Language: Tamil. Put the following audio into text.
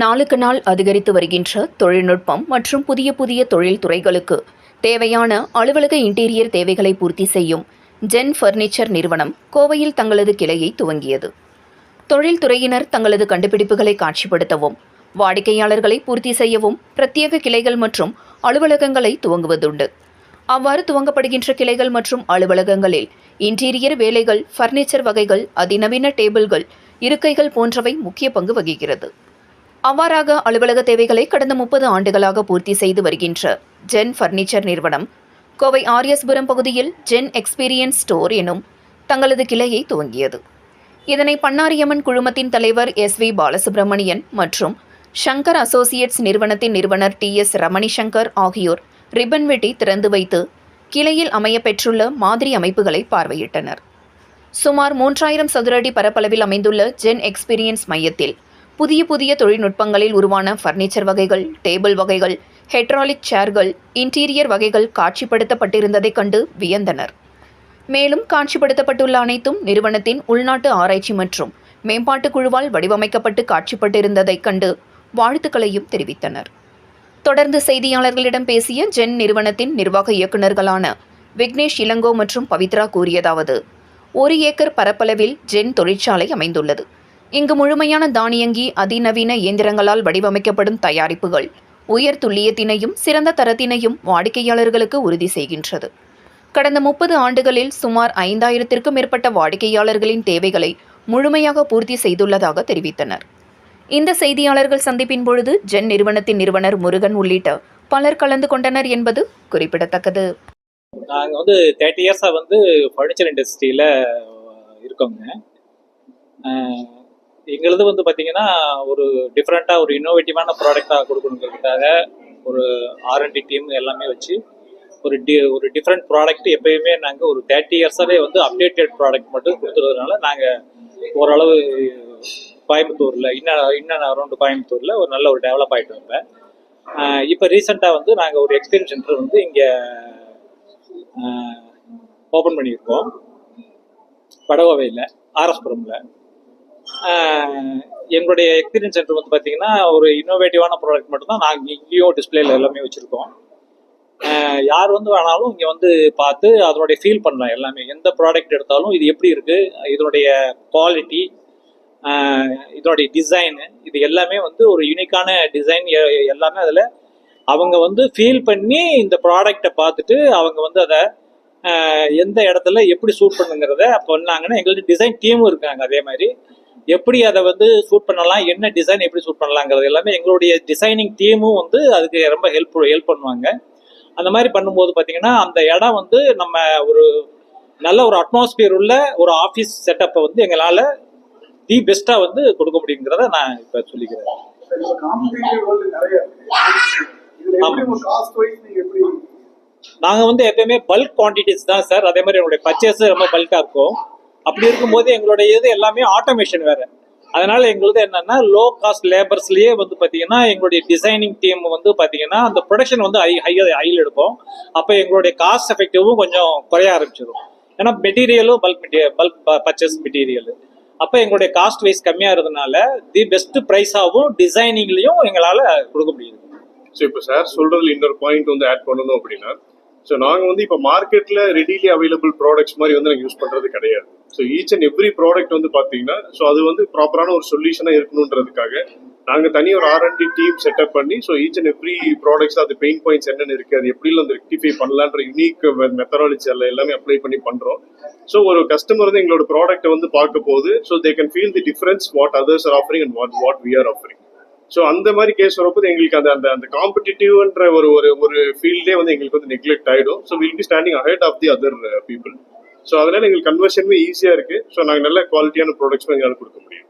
நாளுக்கு நாள் அதிகரித்து வருகின்ற தொழில்நுட்பம் மற்றும் புதிய புதிய தொழில் துறைகளுக்கு தேவையான அலுவலக இன்டீரியர் தேவைகளை பூர்த்தி செய்யும் ஜென் ஃபர்னிச்சர் நிறுவனம் கோவையில் தங்களது கிளையை துவங்கியது. தொழில்துறையினர் தங்களது கண்டுபிடிப்புகளை காட்சிப்படுத்தவும் வாடிக்கையாளர்களை பூர்த்தி செய்யவும் பிரத்யேக கிளைகள் மற்றும் அலுவலகங்களை துவங்குவதுண்டு. அவ்வாறு துவங்கப்படுகின்ற கிளைகள் மற்றும் அலுவலகங்களில் இன்டீரியர் வேலைகள் ஃபர்னிச்சர் வகைகள் அதிநவீன டேபிள்கள் இருக்கைகள் போன்றவை முக்கிய பங்கு வகிக்கிறது. அவ்வாறாக அலுவலக தேவைகளை கடந்த முப்பது ஆண்டுகளாக பூர்த்தி செய்து வருகின்ற ஜென் ஃபர்னிச்சர் நிறுவனம் கோவை ஆர்எஸ்புரம் பகுதியில் ஜென் எக்ஸ்பீரியன்ஸ் ஸ்டோர் எனும் தங்களது கிளையை துவங்கியது. இதனை பன்னாரியம்மன் குழுமத்தின் தலைவர் எஸ் வி பாலசுப்ரமணியன் மற்றும் ஷங்கர் அசோசியேட்ஸ் நிறுவனத்தின் நிறுவனர் டி எஸ் ரமணிசங்கர் ஆகியோர் ரிப்பன் வெட்டி திறந்து வைத்து கிளையில் அமையப்பெற்றுள்ள மாதிரி அமைப்புகளை பார்வையிட்டனர். சுமார் மூன்றாயிரம் சதுரடி பரப்பளவில் அமைந்துள்ள ஜென் எக்ஸ்பீரியன்ஸ் மையத்தில் புதிய புதிய தொழில்நுட்பங்களில் உருவான ஃபர்னிச்சர் வகைகள் டேபிள் வகைகள் ஹெட்ராலிக் சேர்கள் இன்டீரியர் வகைகள் காட்சிப்படுத்தப்பட்டிருந்ததைக் கண்டு வியந்தனர். மேலும் காட்சிப்படுத்தப்பட்டுள்ள அனைத்தும் நிறுவனத்தின் உள்நாட்டு ஆராய்ச்சி மற்றும் மேம்பாட்டுக் குழுவால் வடிவமைக்கப்பட்டு காட்சிப்பட்டிருந்ததைக் கண்டு வாழ்த்துக்களையும் தெரிவித்தனர். தொடர்ந்து செய்தியாளர்களிடம் பேசிய ஜென் நிறுவனத்தின் நிர்வாக இயக்குநர்களான விக்னேஷ் இளங்கோ மற்றும் பவித்ரா கூறியதாவது ஒரு ஏக்கர் பரப்பளவில் ஜென் தொழிற்சாலை அமைந்துள்ளது. இங்கு முழுமையான தானியங்கி அதிநவீன இயந்திரங்களால் வடிவமைக்கப்படும் தயாரிப்புகள் உயர் துல்லியத்தினையும் சிறந்த தரத்தினையும் வாடிக்கையாளர்களுக்கு உறுதி செய்கின்றது. கடந்த முப்பது ஆண்டுகளில் சுமார் ஐந்தாயிரத்திற்கும் மேற்பட்ட வாடிக்கையாளர்களின் தேவைகளை முழுமையாக பூர்த்தி செய்துள்ளதாக தெரிவித்தனர். இந்த செய்தியாளர்கள் சந்திப்பின் பொழுது ஜென் நிறுவனத்தின் நிறுவனர் முருகன் உள்ளிட்ட பலர் கலந்து கொண்டனர் என்பது குறிப்பிடத்தக்கது. நாங்கள் வந்து தேர்ட்டி இயர்ஸாக வந்து ஃபர்னிச்சர் இண்டஸ்ட்ரியில் இருக்கோங்க. எங்களது வந்து பார்த்தீங்கன்னா ஒரு டிஃப்ரெண்ட்டாக ஒரு இன்னோவேட்டிவான ப்ராடக்டாக கொடுக்கணுங்கிறதுக்காக ஒரு ஆர்என்டி டீம் எல்லாமே வச்சு ஒரு டி ஒரு டிஃப்ரெண்ட் ப்ராடக்ட் எப்பயுமே நாங்கள் ஒரு தேர்ட்டி இயர்ஸாகவே வந்து அப்டேட்டட் ப்ராடக்ட் மட்டும் கொடுத்துறதுனால நாங்கள் ஓரளவு கோயம்புத்தூரில் இன்னும் இன்னும் அரௌண்டு கோயம்புத்தூரில் ஒரு நல்ல ஒரு டெவலப் ஆகிட்டு இருப்பேன் இப்போ ரீசெண்டாக வந்து நாங்கள் ஒரு எக்ஸ்பீரியன்ஸ் சென்டர் வந்து இங்கே ஓப்பன் பண்ணியிருக்கோம். படகோவையில் ஆர்எஸ்புரமில் எங்களுடைய எக்ஸ்பீரியன்ஸ் சென்டர் வந்து பார்த்தீங்கன்னா ஒரு இன்னோவேட்டிவான ப்ராடக்ட் மட்டும்தான் நாங்கள் இங்கேயும் டிஸ்பிளேல எல்லாமே வச்சுருக்கோம். யார் வந்து வேணாலும் இங்கே வந்து பார்த்து அதனுடைய ஃபீல் பண்ணலாம் எல்லாமே. எந்த ப்ராடக்ட் எடுத்தாலும் இது எப்படி இருக்குது இதனுடைய குவாலிட்டி இதனுடைய டிசைனு இது எல்லாமே வந்து ஒரு யூனிக்கான டிசைன் எல்லாமே அதில் அவங்க வந்து ஃபீல் பண்ணி இந்த ப்ராடக்டை பார்த்துட்டு அவங்க வந்து அதை எந்த இடத்துல எப்படி சூட் பண்ணுங்கிறத பண்ணாங்கன்னா எங்களுக்கு டிசைன் டீமும் இருக்காங்க. அதே மாதிரி எப்படி அதை வந்து சூட் பண்ணலாம் என்ன டிசைன் எப்படி சூட் பண்ணலாங்கிறது எல்லாமே எங்களுடைய டிசைனிங் டீமும் வந்து அதுக்கு ரொம்ப ஹெல்ப் ஹெல்ப் பண்ணுவாங்க. அந்த மாதிரி பண்ணும்போது பார்த்தீங்கன்னா அந்த இடம் வந்து நம்ம ஒரு நல்ல ஒரு அட்மாஸ்பியர் உள்ள ஒரு ஆஃபீஸ் செட்டப்பை வந்து எங்களால் தி பெஸ்ட்டாக வந்து கொடுக்க முடியுங்கிறத நான் இப்போ சொல்லிக்கிறேன். நாங்கள் வந்து எப்பயுமே பல்க் குவான்டிட்டிஸ் தான் சார் அதே மாதிரி என்னுடைய பர்ச்சேஸ் ரொம்ப பல்காக இருக்கும். அப்படி இருக்கும்போது எங்களுடைய இது எல்லாமே ஆட்டோமேஷன் வேற. அதனால எங்களுது என்னன்னா லோ காஸ்ட் லேபர்ஸ்லயே வந்து பாத்தீங்கன்னா எங்களுடைய டிசைனிங் டீம் வந்து பாத்தீங்கன்னா அந்த ப்ரொடக்ஷன் வந்து ஹை ஹை ஹையில் எடுப்போம். அப்போ எங்களுடைய காஸ்ட் எஃபெக்டிவும் கொஞ்சம் குறைய ஆரம்பிச்சிடும் ஏன்னா மெட்டீரியலும் bulk material bulk purchase material அப்போ எங்களுடைய காஸ்ட் வைஸ் கம்மியாக இருந்ததுனால தி பெஸ்ட் ப்ரைஸாகவும் டிசைனிங்லையும் எங்களால் கொடுக்க முடியுது. ஸோ இப்போ சார் சொல்றதுல இன்னொரு பாயிண்ட் வந்து ஆட் பண்ணணும் அப்படின்னா ஸோ நாங்கள் வந்து இப்போ மார்க்கெட்டில் ரெடிலி அவைலபிள் ப்ராடக்ட்ஸ் மாதிரி வந்து நாங்கள் யூஸ் பண்ணுறது கிடையாது. So each and every product வந்து பார்த்தீங்கன்னா ஸோ அது வந்து ப்ராப்பரான ஒரு சொல்யூஷனாக இருக்கணுன்றதுக்காக நாங்கள் தனி ஒரு R and D team setup பண்ணி so each and every products அது பெயின் பாயிண்ட்ஸ் என்னென்ன இருக்குது அது எப்படி வந்து ரெக்டிஃபை பண்ணலான்ற யூனிக் மெத்தடாலஜி எல்லாம் எல்லாமே அப்ளை பண்ணி பண்ணுறோம் ஸோ ஒரு கஸ்டமர் வந்து எங்களோட ப்ராடக்ட்டை வந்து பார்க்க போது so they can feel the difference what others are offering and what what we are offering so அந்த மாதிரி கேஸ் வரும்போது எங்களுக்கு அந்த அந்த அந்த காம்படிட்டிவ்ன்ற ஒரு ஒரு ஒரு ஃபீல்டே வந்து எங்களுக்கு வந்து நெக்லெக்ட் ஆகிடும் so will be standing ahead of the other people so அதனால எங்களுக்கு கன்வர்ஷனுமே ஈஸியாக இருக்கு. ஸோ நாங்கள் நல்ல குவாலிட்டியான ப்ராடக்ட்ஸும் எங்களால் கொடுக்க முடியும்.